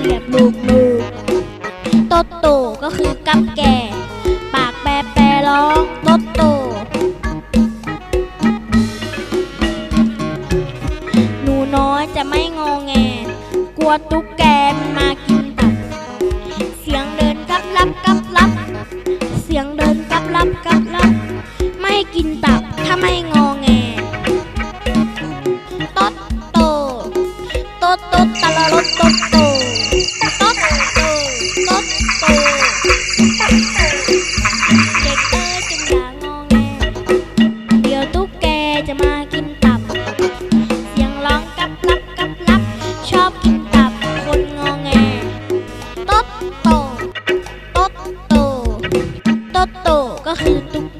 เหลียบลูกลูกโตโตก็คือกับแก่ ปากแปรแปรร้องโตโต หนูน้อยจะไม่งอแง กลัวตุ๊กแกมันมากินตับ เสียงเดินกับลับกับลับ เสียงเดินกับลับกับลับ ไม่กินตับถ้าไม่งอแงโตดโตโตดโตดตะละรถโตดโต โตดโตโตดโตเด็กเอ้ยจงอย่างงอแงเดี๋ยวตุ๊กแกจะมากินตับ เสียงร้องกับรับกับรับ ชอบกินตับคนงอแงโตดโตโตดโตโตดโตก็คือตุ๊ก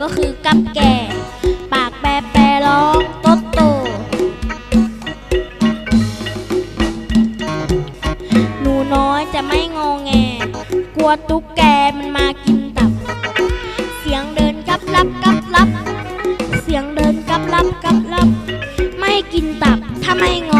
ก็คือกับแก่ ปากแปรแปรร้องโตดโต หนูน้อยจะไม่งอแง กลัวตุ๊กแกมันมากินตับ เสียงเดินกับลับกับลับ เสียงเดินกับลับกับลับ ไม่กินตับถ้าไม่งอ